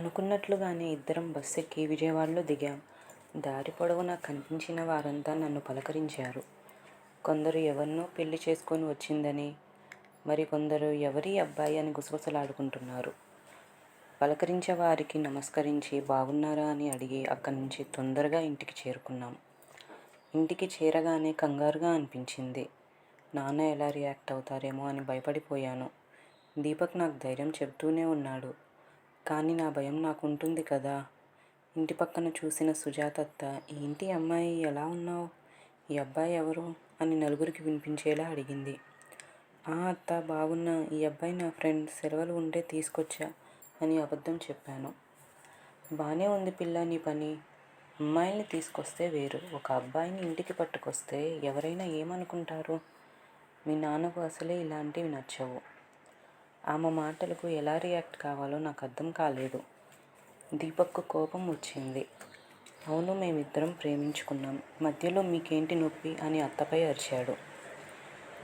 అనుకున్నట్లుగానే ఇద్దరం బస్ ఎక్కి విజయవాడలో దిగాం. దారి పొడవునా కనిపించిన వారంతా నన్ను పలకరించారు. కొందరు ఎవరినో పెళ్ళి చేసుకొని వచ్చిందని మరికొందరు ఎవరి అబ్బాయి అని గుసగుసలాడుకుంటున్నారు. పలకరించే వారికి నమస్కరించి బాగున్నారా అని అడిగి అక్కడి నుంచి తొందరగా ఇంటికి చేరుకున్నాం. ఇంటికి చేరగానే కంగారుగా అనిపించింది. నాన్న ఎలా రియాక్ట్ అవుతారేమో అని భయపడిపోయాను. దీపక్ నాకు ధైర్యం చెబుతూనే ఉన్నాడు. కానీ నా భయం నాకు ఉంటుంది కదా. ఇంటి పక్కన చూసిన సుజాతత్త ఏంటి ఇంటి అమ్మాయి ఎలా ఉన్నావు? ఈ అబ్బాయి ఎవరు? అని నలుగురికి వినిపించేలా అడిగింది. ఆ అత్త బాగున్నా. ఈ అబ్బాయి నా ఫ్రెండ్ సెలవులు ఉంటే తీసుకొచ్చా? అని అబద్ధం చెప్పాను. బాగానే ఉంది పిల్ల నీ పని. అమ్మాయిల్ని తీసుకొస్తే వేరు. ఒక అబ్బాయిని ఇంటికి పట్టుకొస్తే ఎవరైనా ఏమనుకుంటారు? మీ నాన్నకు అసలే ఇలాంటివి నచ్చవు. ఆమె మాటలకు ఎలా రియాక్ట్ కావాలో నాకు అర్థం కాలేదు. దీపక్కు కోపం వచ్చింది. అవును మేమిద్దరం ప్రేమించుకున్నాం. మధ్యలో మీకేంటి నొప్పి అని అత్తపై అరిచాడు.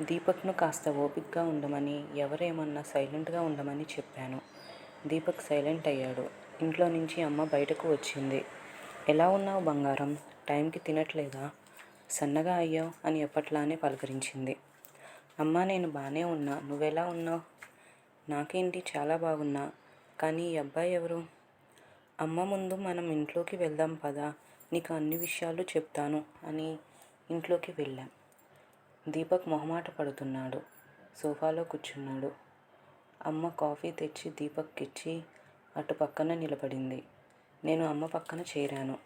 దీపక్ను కాస్త ఓపిక్గా ఉండమని ఎవరేమన్నా సైలెంట్గా ఉండమని చెప్పాను. దీపక్ సైలెంట్ అయ్యాడు. ఇంట్లో నుంచి అమ్మ బయటకు వచ్చింది. ఎలా ఉన్నావు బంగారం? టైంకి తినట్లేదా? సన్నగా అయ్యావు అని ఎప్పట్లానే పలకరించింది. అమ్మ నేను బాగానే ఉన్నా. నువ్వెలా ఉన్నావు? నాకేంటి? చాలా బాగున్నా. కానీ ఈ అబ్బాయి ఎవరు? అమ్మ ముందు మనం ఇంట్లోకి వెళ్దాం పదా. నీకు అన్ని విషయాలు చెప్తాను అని ఇంట్లోకి వెళ్ళాం. దీపక్ మొహమాట పడుతున్నాడు. సోఫాలో కూర్చున్నాడు. అమ్మ కాఫీ తెచ్చి దీపక్కిచ్చి అటు పక్కన నిలబడింది. నేను అమ్మ పక్కన చేరాను.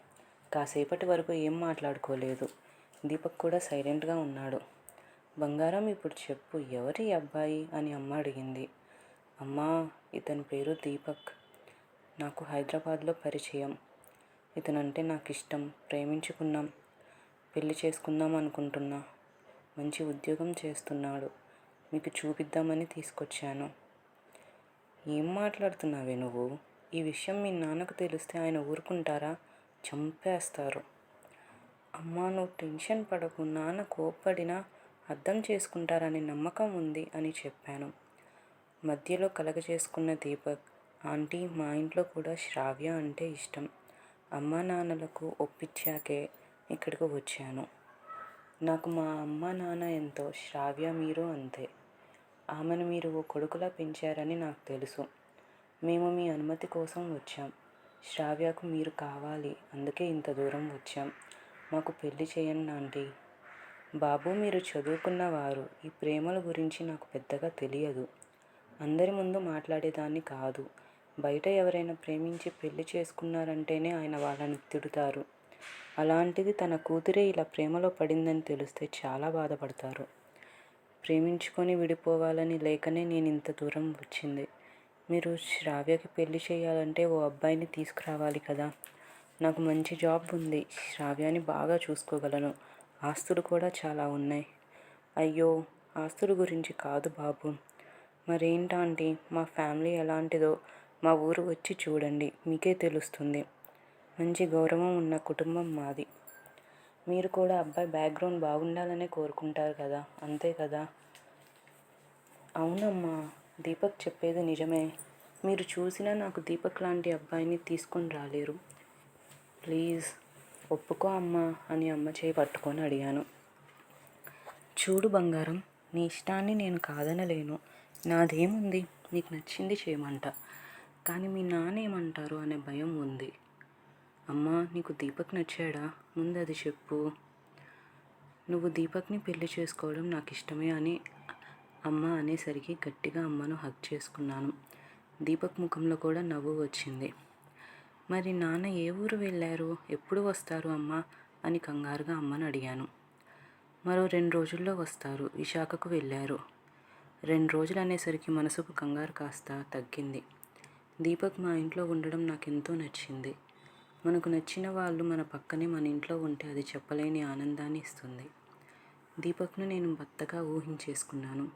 కాసేపటి వరకు ఏం మాట్లాడుకోలేదు. దీపక్ కూడా సైలెంట్గా ఉన్నాడు. బంగారం ఇప్పుడు చెప్పు ఎవరి అబ్బాయి? అని అమ్మ అడిగింది. అమ్మా ఇతని పేరు దీపక్. నాకు హైదరాబాద్లో పరిచయం. ఇతనంటే నాకు ఇష్టం ప్రేమించుకున్నాం. పెళ్ళి చేసుకుందాం అనుకుంటున్నా. మంచి ఉద్యోగం చేస్తున్నాడు. మీకు చూపిద్దామని తీసుకొచ్చాను. ఏం మాట్లాడుతున్నావే నువ్వు? ఈ విషయం మీ నాన్నకు తెలిస్తే ఆయన ఊరుకుంటారా? చంపేస్తారు. అమ్మా నువ్వు టెన్షన్ పడకు. నాన్న కోప్పడినా అర్థం చేసుకుంటారనే నమ్మకం ఉంది అని చెప్పాను. మధ్యలో కలగజేసుకున్న దీపక్ ఆంటీ మా ఇంట్లో కూడా శ్రావ్య అంటే ఇష్టం. అమ్మా నాన్నలకు ఒప్పించాకే ఇక్కడికి వచ్చాను. నాకు మా అమ్మ నాన్న ఎంతో శ్రావ్య మీరు అంతే. ఆమెను మీరు ఓ కొడుకులా పెంచారని నాకు తెలుసు. మేము మీ అనుమతి కోసం వచ్చాం. శ్రావ్యకు మీరు కావాలి అందుకే ఇంత దూరం వచ్చాం. మాకు పెళ్ళి చేయండి ఆంటీ. బాబు మీరు చదువుకున్నవారు ఈ ప్రేమల గురించి నాకు పెద్దగా తెలియదు. అందరి ముందు మాట్లాడేదాన్ని కాదు. బయట ఎవరైనా ప్రేమించి పెళ్ళి చేసుకున్నారంటేనే ఆయన వాళ్ళని తిడుతారు. అలాంటిది తన కూతురే ఇలా ప్రేమలో పడిందని తెలిస్తే చాలా బాధపడతారు. ప్రేమించుకొని విడిపోవాలని లేకనే నేను ఇంత దూరం వచ్చింది. మీరు శ్రావ్యకి పెళ్ళి చేయాలంటే ఓ అబ్బాయిని తీసుకురావాలి కదా. నాకు మంచి జాబ్ ఉంది. శ్రావ్యాన్ని బాగా చూసుకోగలను. ఆస్తులు కూడా చాలా ఉన్నాయి. అయ్యో ఆస్తుల గురించి కాదు బాబు. మరేంటాంటి మా ఫ్యామిలీ ఎలాంటిదో మా ఊరు వచ్చి చూడండి మీకే తెలుస్తుంది. మంచి గౌరవం ఉన్న కుటుంబం మాది. మీరు కూడా అబ్బాయి బ్యాక్గ్రౌండ్ బాగుండాలనే కోరుకుంటారు కదా అంతే కదా? అవునమ్మా దీపక్ చెప్పేది నిజమే. మీరు చూసినా నాకు దీపక్ లాంటి అబ్బాయిని తీసుకొని రాలేరు. ప్లీజ్ ఒప్పుకో అమ్మా అని అమ్మ చేయి పట్టుకొని అడిగాను. చూడు బంగారం నీ ఇష్టాన్ని నేను కాదనలేను. నాదేముంది? నీకు నచ్చింది చేయమంట. కానీ మీ నాన్న ఏమంటారు అనే భయం ఉంది. అమ్మా నీకు దీపక్ నచ్చాడా? ముందు అది చెప్పు. నువ్వు దీపక్ని పెళ్ళి చేసుకోవడం నాకు ఇష్టమే అని అమ్మ అనేసరికి గట్టిగా అమ్మను హక్ చేసుకున్నాను. దీపక్ ముఖంలో కూడా నవ్వు వచ్చింది. మరి నాన్న ఏ ఊరు వెళ్ళారు? ఎప్పుడు వస్తారు అమ్మ? అని కంగారుగా అమ్మను అడిగాను. మరో రెండు రోజుల్లో వస్తారు. విశాఖకు వెళ్ళారు. రెండు రోజులు అనేసరికి మనసుకు కంగారు కాస్త తగ్గింది. దీపక్ మా ఇంట్లో ఉండడం నాకు ఎంతో నచ్చింది. మనకు నచ్చిన వాళ్ళు మన పక్కనే మన ఇంట్లో ఉంటే అది చెప్పలేని ఆనందాన్ని ఇస్తుంది. దీపక్ను నేను బత్తగా ఊహించేసుకున్నాను.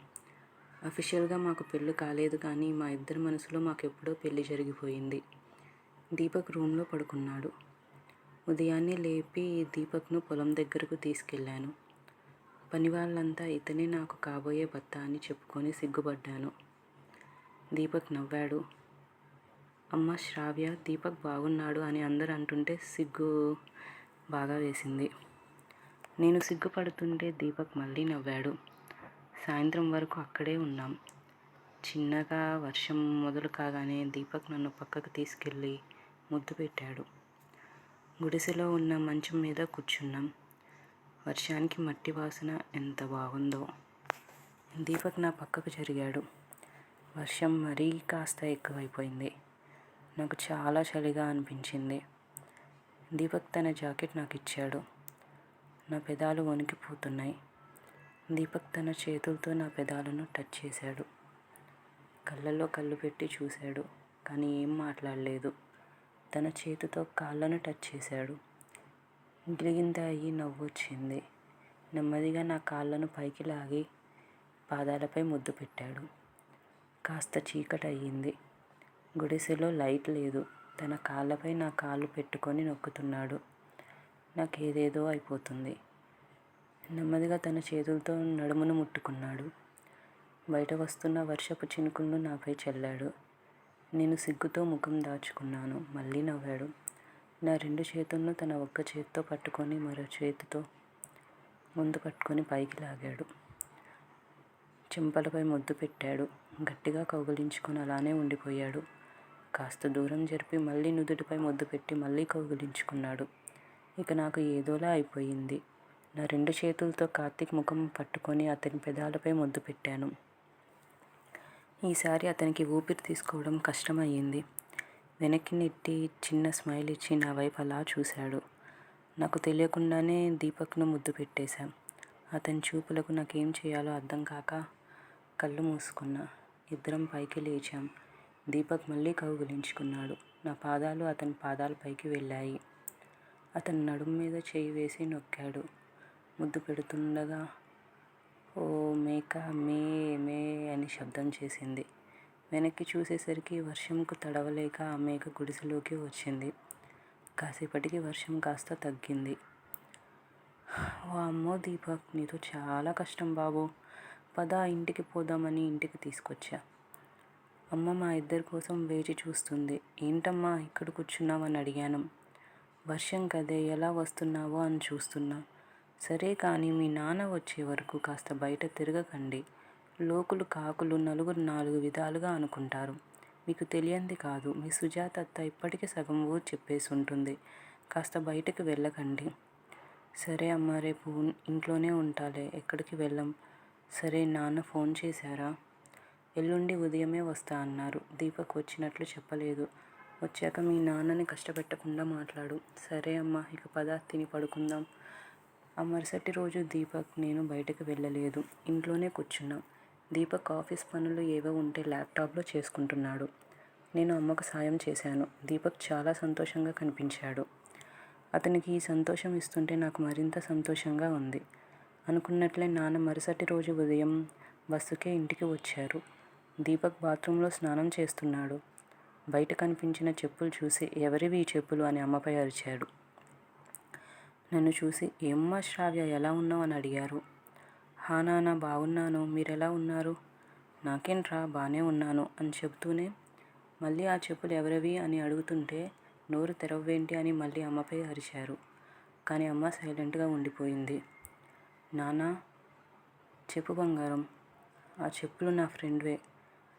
అఫీషియల్గా మాకు పెళ్ళి కాలేదు కానీ మా ఇద్దరి మనసులో మాకు ఎప్పుడో పెళ్ళి జరిగిపోయింది. దీపక్ రూమ్లో పడుకున్నాడు. ఉదయాన్నే లేపి దీపక్ను పొలం దగ్గరకు తీసుకెళ్ళాను. పని వాళ్ళంతా ఇతనే నాకు కాబోయే భర్త అని చెప్పుకొని సిగ్గుపడ్డాను. దీపక్ నవ్వాడు. అమ్మ శ్రావ్య దీపక్ బాగున్నాడు అని అందరు అంటుంటే సిగ్గు బాగా వేసింది. నేను సిగ్గుపడుతుంటే దీపక్ మళ్ళీ నవ్వాడు. సాయంత్రం వరకు అక్కడే ఉన్నాం. చిన్నగా వర్షం మొదలు కాగానే దీపక్ నన్ను పక్కకు తీసుకెళ్ళి ముద్దు పెట్టాడు. గుడిసెలో ఉన్న మంచం మీద కూర్చున్నాం. వర్షానికి మట్టి వాసన ఎంత బాగుందో. దీపక్ నా పక్కకు జరిగాడు. వర్షం మరీ కాస్త ఎక్కువైపోయింది. నాకు చాలా చలిగా అనిపించింది. దీపక్ తన జాకెట్ నాకు ఇచ్చాడు నా పెదాలు వణికిపోతున్నాయి. దీపక్ తన చేతులతో నా పెదాలను టచ్ చేశాడు. కళ్ళల్లో కళ్ళు పెట్టి చూశాడు కానీ ఏం మాట్లాడలేదు. తన చేతితో కాళ్ళను టచ్ చేశాడు. గిలిగింత అయ్యి నవ్వు వచ్చింది నెమ్మదిగా నా కాళ్ళను పైకి లాగి పాదాలపై ముద్దు పెట్టాడు. కాస్త చీకటి అయ్యింది గుడిసెలో లైట్ లేదు. తన కాళ్ళపై నా కాళ్ళు పెట్టుకొని నొక్కుతున్నాడు. నాకు ఏదేదో అయిపోతుంది. నెమ్మదిగా తన చేతులతో నడుమును ముట్టుకున్నాడు. బయట వస్తున్న వర్షపు చినుకులను నాపై చల్లాడు. నేను సిగ్గుతో ముఖం దాచుకున్నాను. మళ్ళీ నవ్వాడు. నా రెండు చేతులను తన ఒక్క చేతితో పట్టుకొని మరో చేతితో ముందు పట్టుకొని పైకి లాగాడు. చెంపలపై ముద్దు పెట్టాడు. గట్టిగా కౌగిలించుకొని అలానే ఉండిపోయాడు. కాస్త దూరం జరిపి మళ్ళీ నుదుటిపై ముద్దు పెట్టి మళ్ళీ కౌగిలించుకున్నాడు. ఇక నాకు ఏదోలా అయిపోయింది. నా రెండు చేతులతో కార్తీక్ ముఖం పట్టుకొని అతని పెదాలపై ముద్దు పెట్టాను. ఈసారి అతనికి ఊపిరి తీసుకోవడం కష్టమయ్యింది. వెనక్కి నెట్టి చిన్న స్మైల్ ఇచ్చి నా వైపు అలా చూశాడు. నాకు తెలియకుండానే దీపక్ను ముద్దు పెట్టేశాం. అతని చూపులకు నాకేం చేయాలో అర్థం కాక కళ్ళు మూసుకున్నా. ఇద్దరం పైకి లేచాం. దీపక్ మళ్ళీ కౌగులించుకున్నాడు. నా పాదాలు అతని పాదాలపైకి వెళ్ళాయి. అతని నడుము మీద చేయి వేసి నొక్కాడు. ముద్దు పెడుతుండగా ఓ మేక మే మే అని శబ్దం చేసింది. వెనక్కి చూసేసరికి వర్షంకు తడవలేక ఆ మేక గుడిసెలోకి వచ్చింది. కాసేపటికి వర్షం కాస్త తగ్గింది. ఓ అమ్మో దీపక్ నీతో చాలా కష్టం బాబు. పద ఇంటికి పోదామని ఇంటికి తీసుకొచ్చా. అమ్మ మా ఇద్దరి కోసం వేచి చూస్తుంది. ఏంటమ్మా ఇక్కడ కూర్చున్నావని అడిగాను. వర్షం కదే ఎలా వస్తున్నావో అని చూస్తున్నా. సరే కానీ మీ నాన్న వచ్చే వరకు కాస్త బయట తిరగకండి. లోకులు కాకులు నలుగురు నాలుగు విధాలుగా అనుకుంటారు. మీకు తెలియంది కాదు మీ సుజాతత్త ఇప్పటికీ సగం ఊరు చెప్పేసి ఉంటుంది. కాస్త బయటకు వెళ్ళకండి. సరే అమ్మ రేపు ఇంట్లోనే ఉంటాలే ఎక్కడికి వెళ్ళం? సరే నాన్న ఫోన్ చేశారా? ఎల్లుండి ఉదయమే వస్తా అన్నారు. దీపక్ వచ్చినట్లు చెప్పలేదు. వచ్చాక మీ నాన్నని కష్టపెట్టకుండా మాట్లాడు. సరే అమ్మ ఇక పద తిని పడుకుందాం. ఆ మరుసటి రోజు దీపక్ నేను బయటకు వెళ్ళలేదు. ఇంట్లోనే కూర్చున్నాం. దీపక్ ఆఫీస్ పనులు ఏవో ఉంటే ల్యాప్టాప్లో చేసుకుంటున్నాడు. నేను అమ్మకు సాయం చేశాను. దీపక్ చాలా సంతోషంగా కనిపించాడు. అతనికి ఈ సంతోషం ఇస్తుంటే నాకు మరింత సంతోషంగా ఉంది. అనుకున్నట్లే నాన్న మరుసటి రోజు ఉదయం బస్సుకే ఇంటికి వచ్చారు. దీపక్ బాత్రూంలో స్నానం చేస్తున్నాడు. బయట కనిపించిన చెప్పులు చూసి ఎవరివి ఈ చెప్పులు అని అమ్మపై అరిచాడు. నన్ను చూసి ఏమ్మా శ్రావ్య ఎలా ఉన్నావు? అని అడిగారు. హా నాన్న బాగున్నాను మీరెలా ఉన్నారు? నాకేంట్రా బాగానే ఉన్నాను అని చెబుతూనే మళ్ళీ ఆ చెప్పులు ఎవరివి అని అడుగుతుంటే నోరు తెరవేంటి అని మళ్ళీ అమ్మపై అరిచారు. కానీ అమ్మ సైలెంట్గా ఉండిపోయింది. నాన్న చెప్పు బంగారం. ఆ చెప్పులు నా ఫ్రెండ్వే.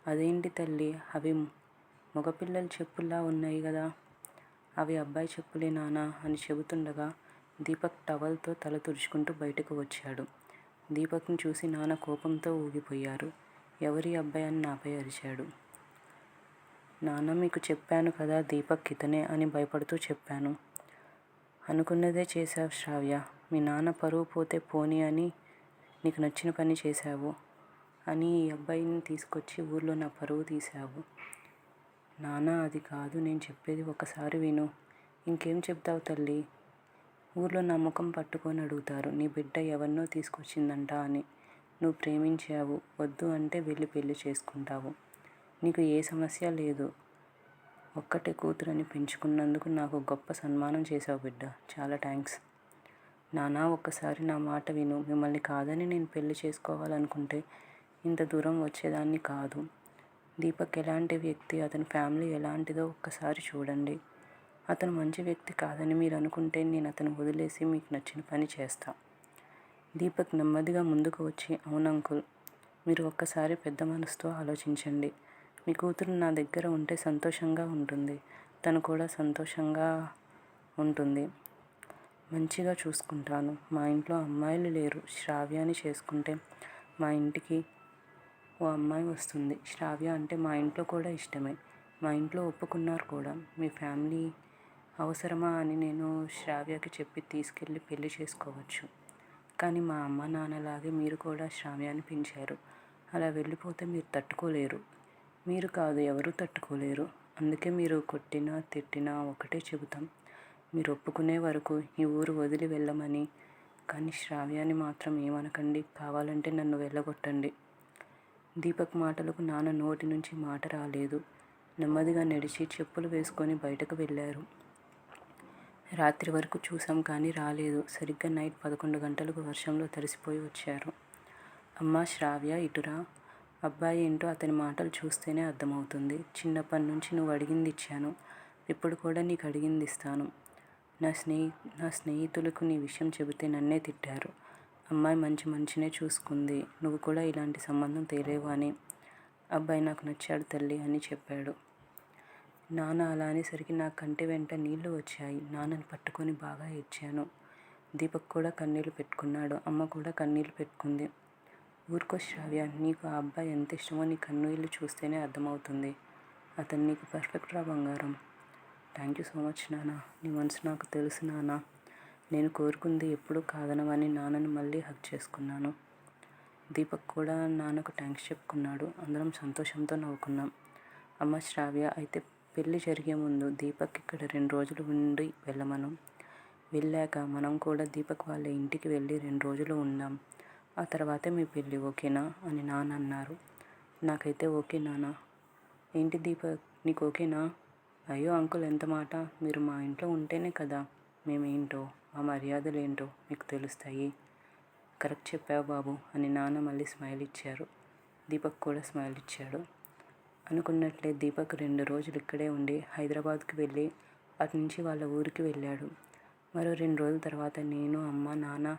అదేంటి తల్లి? అవి మగపిల్లల చెప్పుల్లా ఉన్నాయి కదా అవి అబ్బాయి చెప్పులే నాన్న అని చెబుతుండగా దీపక్ టవల్తో తల తుడుచుకుంటూ బయటకు వచ్చాడు. దీపక్ని చూసి నాన్న కోపంతో ఊగిపోయారు. ఎవరి అబ్బాయి అని నాపై అరిచాడు. నాన్న మీకు చెప్పాను కదా దీపక్ ఇతనే అని భయపడుతూ చెప్పాను. అనుకున్నదే చేశావు శ్రావ్య. మీ నాన్న పరువు పోతే పోనీ అని నీకు నచ్చిన పని చేశావు అని ఈ అబ్బాయిని తీసుకొచ్చి ఊర్లో నా పరువు తీశావు. నాన్న అది కాదు నేను చెప్పేది ఒకసారి విను. ఇంకేం చెప్తావు తల్లి? ఊర్లో నా ముఖం పట్టుకొని అడుగుతారు. నీ బిడ్డ ఎవరినో తీసుకొచ్చిందంట అని. నువ్వు ప్రేమించావు. వద్దు అంటే వెళ్ళి పెళ్ళి చేసుకుంటావు. నీకు ఏ సమస్య లేదు. ఒక్కటే కూతురని పెంచుకున్నందుకు నాకు గొప్ప సన్మానం చేశావు బిడ్డ. చాలా థ్యాంక్స్ నానా ఒక్కసారి నా మాట విను. మిమ్మల్ని కాదని నేను పెళ్ళి చేసుకోవాలనుకుంటే ఇంత దూరం వచ్చేదాన్ని కాదు. దీపక్ ఎలాంటి వ్యక్తి? అతని ఫ్యామిలీ ఎలాంటిదో ఒక్కసారి చూడండి. అతను మంచి వ్యక్తి కాదని మీరు అనుకుంటే నేను అతను వదిలేసి మీకు నచ్చిన పని చేస్తా. దీపక్ నెమ్మదిగా ముందుకు వచ్చి అవును అంకుల్ మీరు ఒక్కసారి పెద్ద మనసుతో ఆలోచించండి. మీ కూతురు నా దగ్గర ఉంటే సంతోషంగా ఉంటుంది. తను కూడా సంతోషంగా ఉంటుంది. మంచిగా చూసుకుంటాను. మా ఇంట్లో అమ్మాయిలు లేరు. శ్రావ్యాన్ని చేసుకుంటే మా ఇంటికి ఓ అమ్మాయి వస్తుంది. శ్రావ్య అంటే మా ఇంట్లో కూడా ఇష్టమే. మా ఇంట్లో ఒప్పుకున్నారు కూడా. మీ ఫ్యామిలీ అవసరమా అని నేను శ్రావ్యకి చెప్పి తీసుకెళ్ళి పెళ్ళి చేసుకోవచ్చు. కానీ మా అమ్మ నాన్నలాగే మీరు కూడా శ్రావ్యాన్ని పెంచారు. అలా వెళ్ళిపోతే మీరు తట్టుకోలేరు. మీరు కాదు ఎవరూ తట్టుకోలేరు. అందుకే మీరు కొట్టినా తిట్టినా ఒకటే చెబుతాం. మీరు ఒప్పుకునే వరకు ఈ ఊరు వదిలి వెళ్ళమని. కానీ శ్రావ్యాన్ని మాత్రం ఏమనకండి. కావాలంటే నన్ను వెళ్ళగొట్టండి. దీపక్ మాటలకు నాన్న నోటి నుంచి మాట రాలేదు. నెమ్మదిగా నడిచి చెప్పులు వేసుకొని బయటకు వెళ్ళారు. రాత్రి వరకు చూసాం కానీ రాలేదు. సరిగ్గా నైట్ పదకొండు గంటలకు వర్షంలో తడిసిపోయి వచ్చారు. అమ్మ శ్రావ్య ఇటురా. అబ్బాయి ఏంటో అతని మాటలు చూస్తేనే అర్థమవుతుంది. చిన్నప్పటి నుంచి నువ్వు అడిగింది ఇచ్చాను. ఇప్పుడు కూడా నీకు అడిగింది ఇస్తాను. నా స్నేహి నా స్నేహితులకు నీ విషయం చెబితే నన్నే తిట్టారు. అమ్మాయి మంచి మంచినే చూసుకుంది. నువ్వు కూడా ఇలాంటి సంబంధం తేలేవు అని. అబ్బాయి నాకు నచ్చాడు తల్లి అని చెప్పాడు. నాన్న అలా అనేసరికి నా కంటి వెంట నీళ్ళు వచ్చాయి. నాన్నని పట్టుకొని బాగా ఇచ్చాను దీపక్ కూడా కన్నీళ్ళు పెట్టుకున్నాడు. అమ్మ కూడా కన్నీళ్ళు పెట్టుకుంది. ఊరుకో శ్రావ్య నీకు ఆ అబ్బాయి ఎంత ఇష్టమో నీ కన్నీళ్ళు చూస్తేనే అర్థమవుతుంది. అతను నీకు పర్ఫెక్ట్ రా బంగారం. థ్యాంక్ యూ సో మచ్ నాన్న నీ మనసు నాకు తెలుసు నాన్న నేను కోరుకుంది ఎప్పుడూ కాదనవని నాన్నని మళ్ళీ హక్ చేసుకున్నాను. దీపక్ కూడా నాన్నకు థ్యాంక్స్ చెప్పుకున్నాడు. అందరం సంతోషంతో నవ్వుకున్నాం. అమ్మ శ్రావ్య అయితే పెళ్ళి జరిగే ముందు దీపక్ ఇక్కడ రెండు రోజులు ఉండి వెళ్ళమను. వెళ్ళాక మనం కూడా దీపక్ వాళ్ళ ఇంటికి వెళ్ళి రెండు రోజులు ఉందాం. ఆ తర్వాతే మీ పెళ్ళి ఓకేనా? అని నాన్న అన్నారు. నాకైతే ఓకే నాన్న. ఏంటి దీపక్? నీకు ఓకేనా? అయ్యో అంకుల్ ఎంత మాట? మీరు మా ఇంట్లో ఉంటేనే కదా. మేమేంటో? మా మర్యాదలు ఏంటో మీకు తెలుస్తాయి. కరెక్ట్ చెప్పావు బాబు అని నాన్న మళ్ళీ స్మైల్ ఇచ్చారు. దీపక్ కూడా స్మైల్ ఇచ్చాడు. అనుకున్నట్లే దీపక్ రెండు రోజులు ఇక్కడే ఉండి హైదరాబాద్కి వెళ్ళి అటు నుంచి వాళ్ళ ఊరికి వెళ్ళాడు. మరో రెండు రోజుల తర్వాత నేను అమ్మ నాన్న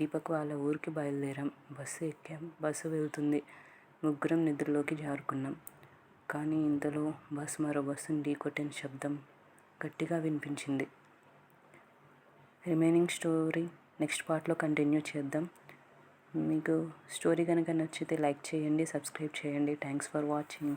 దీపక్ వాళ్ళ ఊరికి బయలుదేరాం. బస్సు ఎక్కాం. బస్సు వెళ్తుంది. ముగ్గురం నిద్రలోకి జారుకున్నాం. కానీ ఇంతలో బస్సు మరో బస్సును ఢీకొట్టిన శబ్దం గట్టిగా వినిపించింది. రిమైనింగ్ స్టోరీ నెక్స్ట్ పార్ట్లో కంటిన్యూ చేద్దాం. మీకు స్టోరీ కనుక నచ్చితే లైక్ చేయండి సబ్స్క్రైబ్ చేయండి. Thanks for watching.